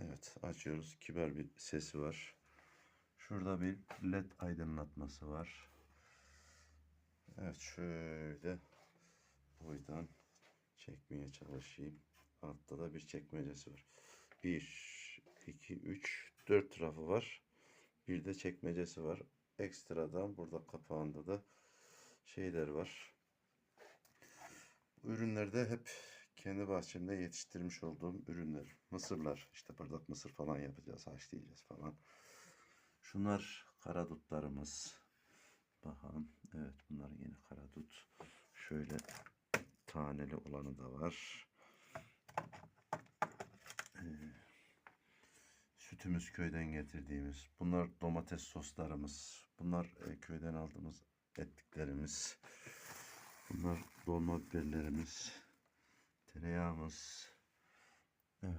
Evet açıyoruz. Kibar bir sesi var. Şurada bir led aydınlatması var. Evet şöyle boydan çekmeye çalışayım. Altta da bir çekmecesi var. 1, 2, 3, 4 tarafı var. Bir de çekmecesi var. Ekstradan burada kapağında da şeyler var. Bu ürünlerde hep kendi bahçemde yetiştirmiş olduğum ürünler. Mısırlar. işte bardak mısır falan yapacağız. Haşlayacağız falan. Şunlar karadutlarımız. Bakalım. Evet bunlar yine karadut. Şöyle taneli olanı da var. Ee, sütümüz köyden getirdiğimiz. Bunlar domates soslarımız. Bunlar e, köyden aldığımız etliklerimiz. Bunlar dolma biberlerimiz. Tereyağımız. Efendim